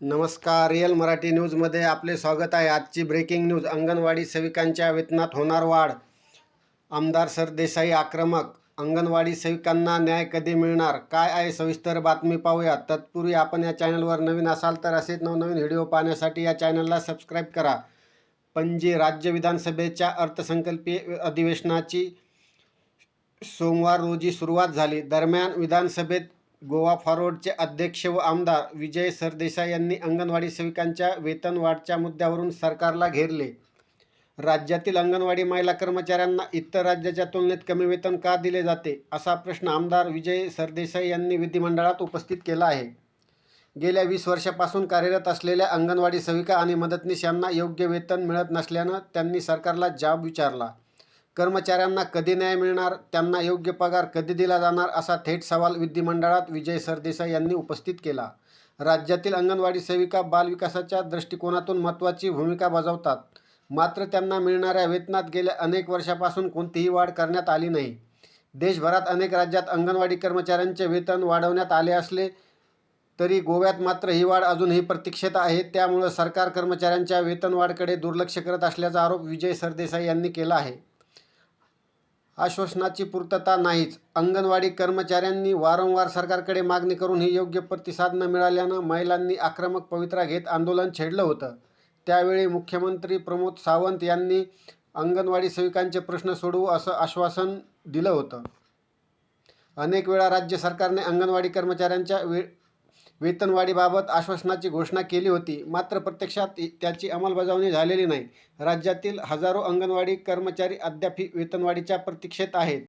नमस्कार रिअल मराठी न्यूजमध्ये आपले स्वागत आहे. आजची ब्रेकिंग न्यूज अंगणवाडी सेविकांच्या वेतनात होणार वाढ. आमदार सरदेसाई आक्रमक अंगणवाडी सेविकांना न्याय कधी मिळणार? काय आहे सविस्तर बातमी पाहूया तत्पूर्वी आपण या चॅनलवर नवीन असाल तर असेच नवनवीन व्हिडिओ पाहण्यासाठी या चॅनलला सबस्क्राईब करा. पणजी राज्य विधानसभेच्या अर्थसंकल्पीय अधिवेशनाची सोमवार रोजी सुरुवात झाली. दरम्यान विधानसभेत गोवा फॉरवर्डचे अध्यक्ष व आमदार विजय सरदेसाई यांनी अंगणवाडी सेविकांच्या वेतनवाढच्या मुद्द्यावरून सरकारला घेरले. राज्यातील अंगणवाडी महिला कर्मचाऱ्यांना इतर राज्याच्या तुलनेत कमी वेतन का दिले जाते असा प्रश्न आमदार विजय सरदेसाई यांनी विधिमंडळात उपस्थित केला आहे. गेल्या वीस वर्षापासून कार्यरत असलेल्या अंगणवाडी सेविका आणि मदतनीस यांना योग्य वेतन मिळत नसल्यानं त्यांनी सरकारला जाब विचारला. कर्मचाऱ्यांना कधी न्याय मिळणार त्यांना योग्य पगार कधी दिला जाणार असा थेट सवाल विधिमंडळात विजय सरदेसाई यांनी उपस्थित केला. राज्यातील अंगणवाडी सेविका बालविकासाच्या दृष्टिकोनातून महत्त्वाची भूमिका बजावतात. मात्र त्यांना मिळणाऱ्या वेतनात गेल्या अनेक वर्षापासून कोणतीही वाढ करण्यात आली नाही. देशभरात अनेक राज्यात अंगणवाडी कर्मचाऱ्यांचे वेतन वाढवण्यात आले असले तरी गोव्यात मात्र ही वाढ अजूनही प्रतीक्षेत आहे. त्यामुळं सरकार कर्मचाऱ्यांच्या वेतनवाढकडे दुर्लक्ष करत असल्याचा आरोप विजय सरदेसाई यांनी केला आहे. आश्वासनाची पूर्तता नाहीच. अंगणवाडी कर्मचाऱ्यांनी वारंवार सरकारकडे मागणी करून ही योग्य प्रतिसाद न मिळाल्यानं महिलांनी आक्रमक पवित्रा घेत आंदोलन छेडलं होतं. त्यावेळी मुख्यमंत्री प्रमोद सावंत यांनी अंगणवाडी सेविकांचे प्रश्न सोडवू असं आश्वासन दिलं होतं. अनेक वेळा राज्य सरकारने अंगणवाडी कर्मचाऱ्यांच्या वे वेतनवाढीबाबत आश्वासनाची घोषणा केली होती. मात्र प्रत्यक्षात त्याची अंमलबजावणी झालेली नाही. राज्यातील हजारो अंगणवाडी कर्मचारी अद्यापही वेतनवाढीच्या प्रतीक्षेत आहेत.